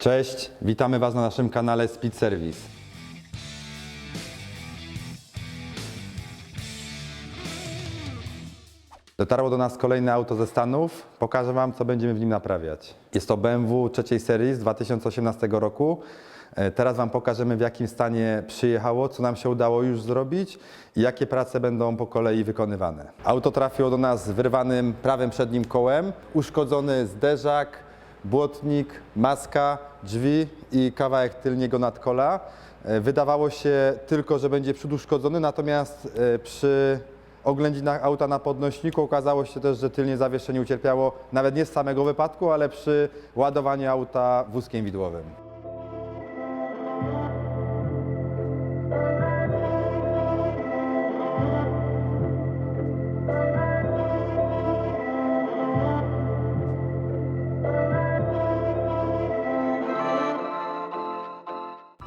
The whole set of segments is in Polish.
Cześć, witamy Was na naszym kanale Speed Service. Dotarło do nas kolejne auto ze Stanów. Pokażę Wam, co będziemy w nim naprawiać. Jest to BMW trzeciej serii z 2018 roku. E, Teraz Wam pokażemy, w jakim stanie przyjechało, co nam się udało już zrobić i jakie prace będą po kolei wykonywane. Auto trafiło do nas z wyrwanym prawym przednim kołem, uszkodzony zderzak, błotnik, maska, drzwi i kawałek tylniego nadkola. E, Wydawało się tylko, że będzie przód uszkodzony, natomiast e, przy oględzinach auta na podnośniku okazało się też, że tylnie zawieszenie ucierpiało nawet nie z samego wypadku, ale przy ładowaniu auta wózkiem widłowym.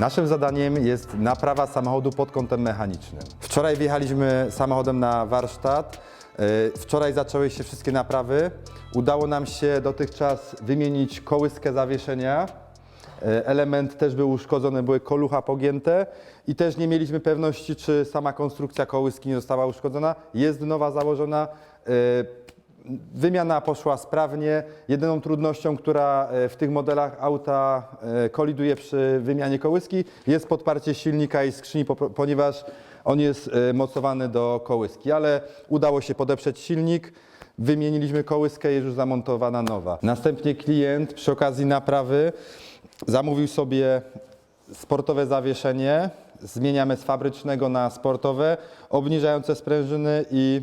Naszym zadaniem jest naprawa samochodu pod kątem mechanicznym. Wczoraj wjechaliśmy samochodem na warsztat. Yy, Wczoraj zaczęły się wszystkie naprawy. Udało nam się dotychczas wymienić kołyskę zawieszenia. Yy, Element też był uszkodzony, były kolucha pogięte i też nie mieliśmy pewności, czy sama konstrukcja kołyski nie została uszkodzona. Jest nowa założona. Wymiana poszła sprawnie. Jedyną trudnością, która e, w tych modelach auta e, koliduje przy wymianie kołyski, jest podparcie silnika i skrzyni, ponieważ on jest e, mocowany do kołyski, ale udało się podeprzeć silnik. Wymieniliśmy kołyskę, jest już zamontowana nowa. Następnie klient przy okazji naprawy zamówił sobie sportowe zawieszenie. Zmieniamy z fabrycznego na sportowe, obniżające sprężyny i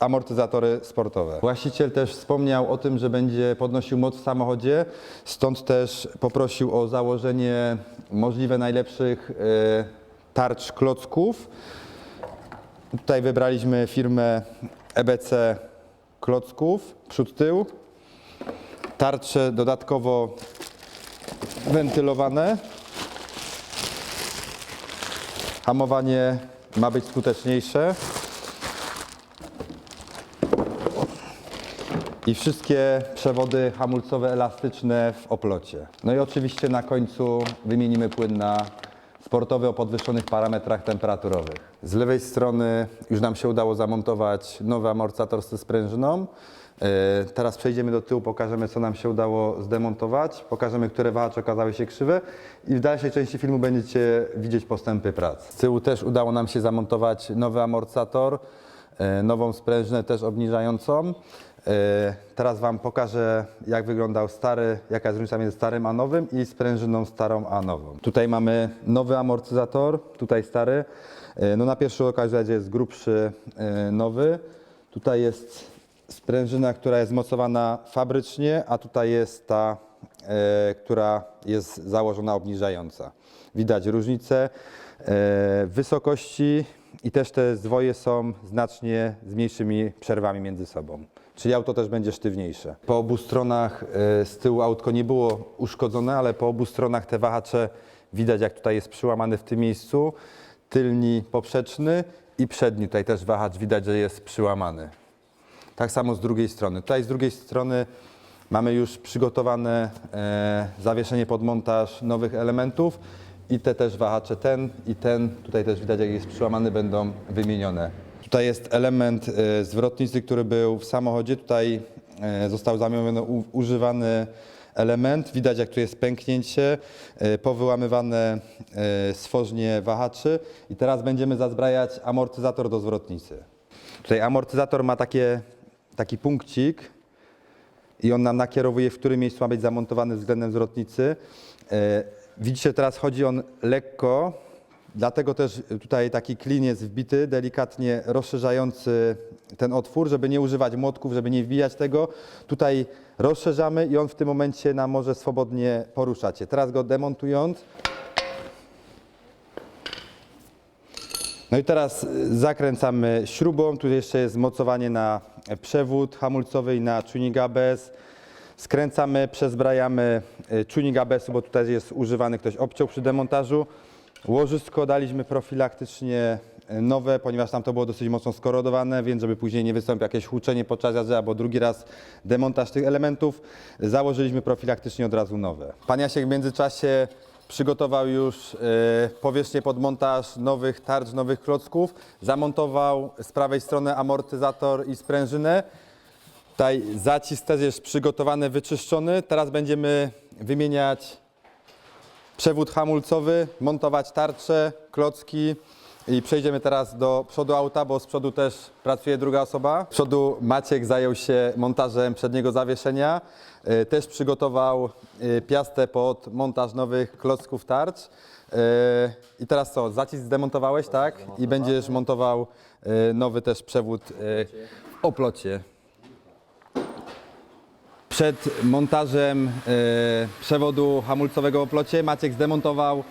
amortyzatory sportowe. Właściciel też wspomniał o tym, że będzie podnosił moc w samochodzie, stąd też poprosił o założenie możliwe najlepszych e, tarcz klocków. Tutaj wybraliśmy firmę EBC klocków, przód tył. Tarcze dodatkowo wentylowane. Hamowanie ma być skuteczniejsze. I wszystkie przewody hamulcowe elastyczne w oplocie. No i oczywiście na końcu wymienimy płyn na sportowy o podwyższonych parametrach temperaturowych. Z lewej strony już nam się udało zamontować nowy amortyzator ze sprężyną. Yy, Teraz przejdziemy do tyłu, pokażemy co nam się udało zdemontować, pokażemy, które wahacze okazały się krzywe i w dalszej części filmu będziecie widzieć postępy prac. Z tyłu też udało nam się zamontować nowy amortyzator, yy, nową sprężynę też obniżającą. E, Teraz Wam pokażę, jak wyglądał stary, jaka jest różnica między starym a nowym i sprężyną starą a nową. Tutaj mamy nowy amortyzator, tutaj stary. E, No na pierwszy rzut oka jest grubszy e, nowy. Tutaj jest sprężyna, która jest mocowana fabrycznie, a tutaj jest ta, która jest założona obniżająca. Widać różnicę wysokości i też te zwoje są znacznie z mniejszymi przerwami między sobą. Czyli auto też będzie sztywniejsze. Po obu stronach e, z tyłu autko nie było uszkodzone, ale po obu stronach te wahacze widać jak tutaj jest przyłamany w tym miejscu. Tylni poprzeczny i przedni tutaj też wahacz widać, że jest przyłamany. Tak samo z drugiej strony. Tutaj z drugiej strony mamy już przygotowane e, zawieszenie pod montaż nowych elementów i te też wahacze, ten i ten, tutaj też widać jak jest przyłamany, będą wymienione. Tutaj jest element e, zwrotnicy, który był w samochodzie. Tutaj e, został zamieniony używany element. Widać jak tu jest pęknięcie, e, powyłamywane e, stworznie wahaczy i teraz będziemy zazbrajać amortyzator do zwrotnicy. Tutaj amortyzator ma takie, taki punkcik i on nam nakierowuje, w którym miejscu ma być zamontowany względem zwrotnicy. Widzicie, teraz chodzi on lekko, dlatego też tutaj taki klin jest wbity, delikatnie rozszerzający ten otwór, żeby nie używać młotków, żeby nie wbijać tego. Tutaj rozszerzamy i on w tym momencie nam może swobodnie poruszać się. Teraz go demontując, No i teraz zakręcamy śrubą, tu jeszcze jest mocowanie na przewód hamulcowy i na tuning ABS. Skręcamy, przezbrajamy y, tuning ABS-u, bo tutaj jest używany, ktoś obciął przy demontażu. Łożysko daliśmy profilaktycznie nowe, ponieważ tam to było dosyć mocno skorodowane, więc żeby później nie wystąpiło jakieś huczenie podczas jazdy albo drugi raz demontaż tych elementów, założyliśmy profilaktycznie od razu nowe. Pan Jasiek w międzyczasie przygotował już e, powierzchnię pod montaż nowych tarcz, nowych klocków, zamontował z prawej strony amortyzator i sprężynę. Tutaj zacisk też jest przygotowany, wyczyszczony. Teraz będziemy wymieniać przewód hamulcowy, montować tarcze, klocki i przejdziemy teraz do przodu auta, bo z przodu też pracuje druga osoba. Z przodu Maciek zajął się montażem przedniego zawieszenia. E, Też przygotował e, piastę pod montaż nowych klocków tarcz. E, I teraz co, zacisk zdemontowałeś, tak? I będziesz montował nowy też przewód w oplocie. Przed montażem e, przewodu hamulcowego w oplocie Maciek zdemontował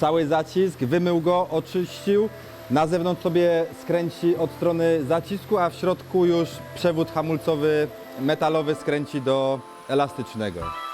cały zacisk, wymył go, oczyścił. Na zewnątrz sobie skręci od strony zacisku, a w środku już przewód hamulcowy metalowy skręci do elastycznego.